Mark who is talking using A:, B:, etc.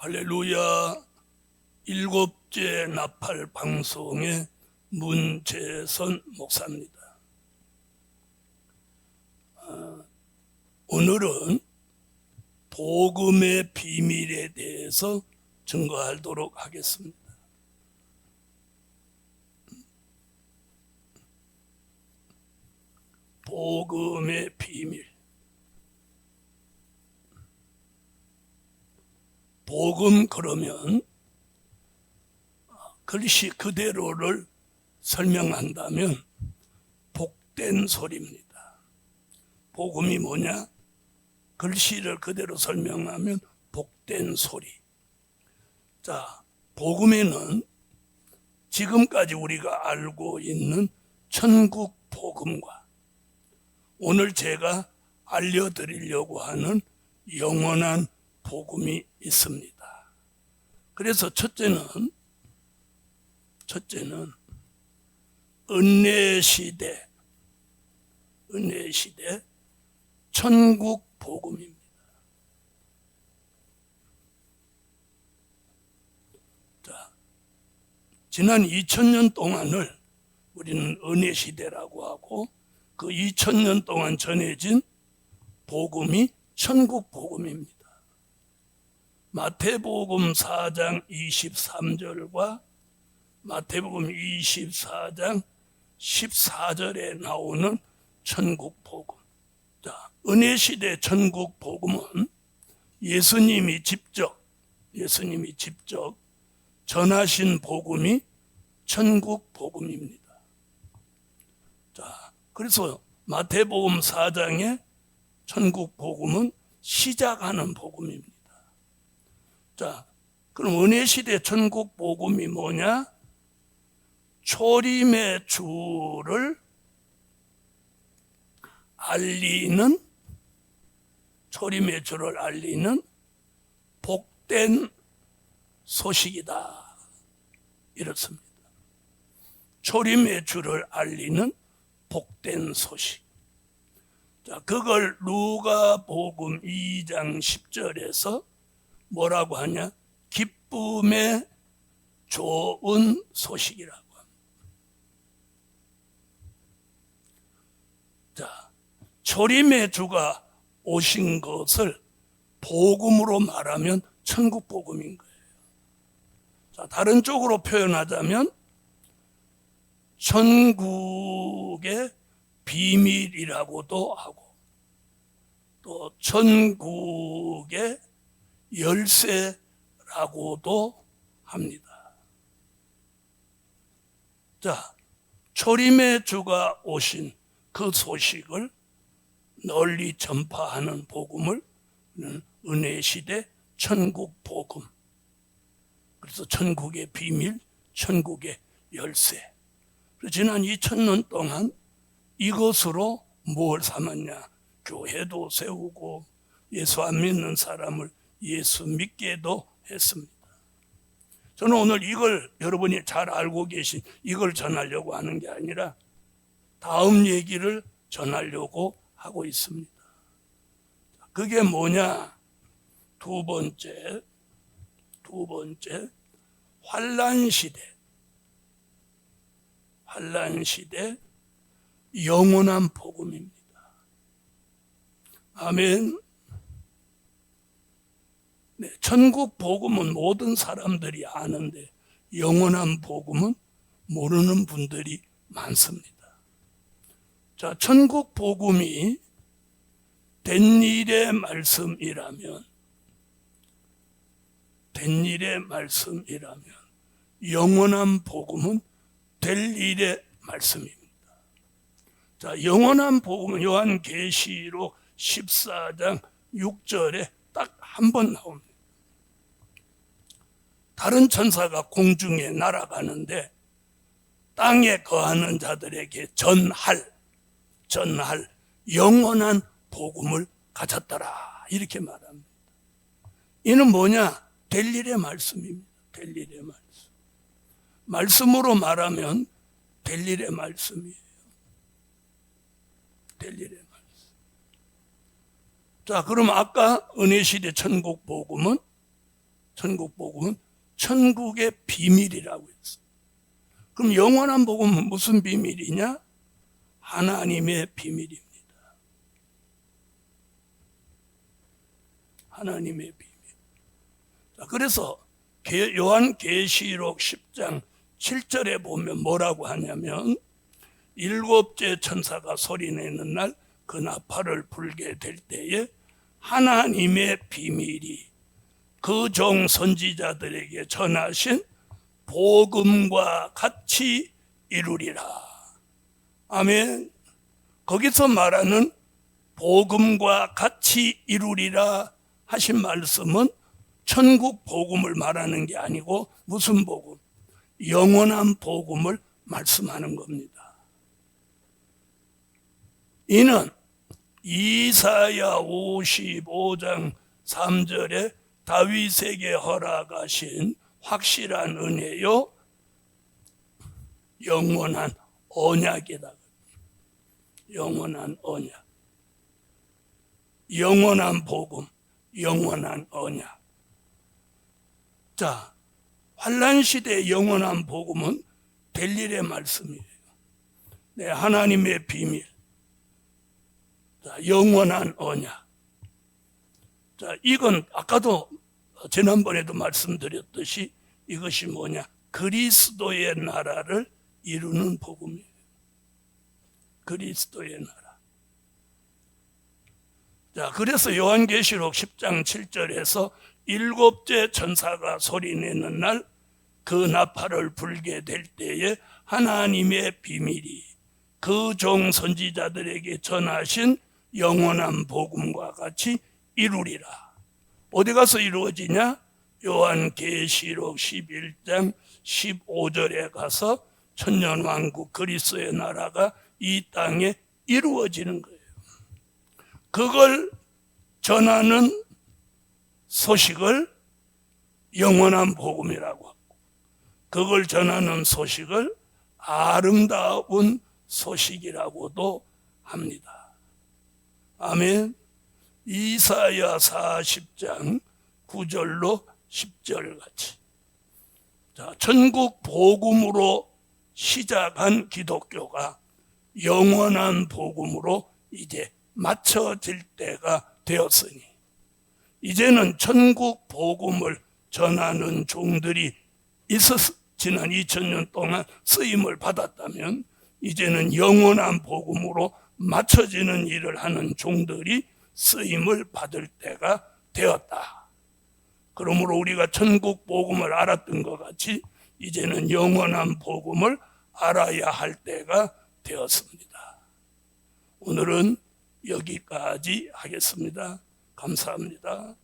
A: 할렐루야 일곱째 나팔 방송의 문재선 목사입니다. 아, 오늘은 복음의 비밀에 대해서 증거하도록 하겠습니다. 복음의 비밀. 복음 그러면 글씨 그대로를 설명한다면 복된 소리입니다. 복음이 뭐냐? 글씨를 그대로 설명하면 복된 소리. 자, 복음에는 지금까지 우리가 알고 있는 천국 복음과 오늘 제가 알려드리려고 하는 영원한 복음이 있습니다. 그래서 첫째는 첫째는 은혜 시대 은혜 시대 천국 복음입니다. 자, 지난 2000년 동안을 우리는 은혜 시대라고 하고 그 2000년 동안 전해진 복음이 천국 복음입니다. 마태복음 4장 23절과 마태복음 24장 14절에 나오는 천국 복음. 자, 은혜 시대 천국 복음은 예수님이 직접 예수님이 직접 전하신 복음이 천국 복음입니다. 자, 그래서 마태복음 4장의 천국 복음은 시작하는 복음입니다. 자, 그럼 은혜 시대 천국 복음이 뭐냐? 초림의 주를 알리는 초림의 주를 알리는 복된 소식이다. 이렇습니다. 초림의 주를 알리는 복된 소식. 자, 그걸 누가 복음 2장 10절에서 뭐라고 하냐? 기쁨의 좋은 소식이라고 합니다. 자, 초림의 주가 오신 것을 복음으로 말하면 천국 복음인 거예요. 자, 다른 쪽으로 표현하자면 천국의 비밀이라고도 하고 또 천국의 열쇠라고도 합니다. 자, 초림의 주가 오신 그 소식을 널리 전파하는 복음을 은혜 시대 천국 복음. 그래서 천국의 비밀, 천국의 열쇠. 지난 2000년 동안 이것으로 뭘 삼았냐? 교회도 세우고 예수 안 믿는 사람을 예수 믿게도 했습니다. 저는 오늘 이걸 여러분이 잘 알고 계신 이걸 전하려고 하는 게 아니라 다음 얘기를 전하려고 하고 있습니다. 그게 뭐냐? 두 번째, 두 번째, 환란 시대. 환란 시대 영원한 복음입니다. 아멘. 네, 천국 복음은 모든 사람들이 아는데 영원한 복음은 모르는 분들이 많습니다. 자, 천국 복음이 된 일의 말씀이라면 된 일의 말씀이라면 영원한 복음은 될 일의 말씀입니다. 자, 영원한 복음은 요한 계시록 14장 6절에 딱 한 번 나옵니다. 다른 천사가 공중에 날아가는데 땅에 거하는 자들에게 전할 전할 영원한 복음을 가졌더라 이렇게 말합니다. 이는 뭐냐? 될 일의 말씀입니다. 될 일의 말씀. 말씀으로 말하면 될 일의 말씀이에요. 될 일의 말씀. 자, 그럼 아까 은혜 시대 천국 복음은 천국 복음은 천국의 비밀이라고 했어. 그럼 영원한 복음은 무슨 비밀이냐? 하나님의 비밀입니다. 하나님의 비밀. 자, 그래서 계- 요한 계시록 10장 7절에 보면 뭐라고 하냐면 일곱째 천사가 소리 내는 날 그 나팔을 불게 될 때에 하나님의 비밀이 그 종 선지자들에게 전하신 복음과 같이 이루리라. 아멘. 거기서 말하는 복음과 같이 이루리라 하신 말씀은 천국 복음을 말하는 게 아니고 무슨 복음? 영원한 복음을 말씀하는 겁니다. 이는 이사야 55장 3절에 다윗에게 허락하신 확실한 은혜요 영원한 언약이다. 영원한 언약. 영원한 복음, 영원한 언약. 자, 환란 시대 영원한 복음은 델일의 말씀이에요. 네, 하나님의 비밀. 자, 영원한 언약. 자, 이건 아까도 지난번에도 말씀드렸듯이 이것이 뭐냐? 그리스도의 나라를 이루는 복음이에요. 그리스도의 나라. 자, 그래서 요한계시록 10장 7절에서 일곱째 천사가 소리내는 날 그 나팔을 불게 될 때에 하나님의 비밀이 그 종 선지자들에게 전하신 영원한 복음과 같이 이루리라. 어디 가서 이루어지냐? 요한계시록 11장 15절에 가서 천년왕국 그리스도의 나라가 이 땅에 이루어지는 거예요. 그걸 전하는 소식을 영원한 복음이라고 하고 그걸 전하는 소식을 아름다운 소식이라고도 합니다. 아멘. 이사야 40장 9절로 10절 같이. 자, 천국 복음으로 시작한 기독교가 영원한 복음으로 이제 맞춰질 때가 되었으니 이제는 천국 복음을 전하는 종들이 있었 지난 2000년 동안 쓰임을 받았다면 이제는 영원한 복음으로 맞춰지는 일을 하는 종들이 쓰임을 받을 때가 되었다. 그러므로 우리가 천국 복음을 알았던 것 같이 이제는 영원한 복음을 알아야 할 때가 되었습니다. 오늘은 여기까지 하겠습니다. 감사합니다.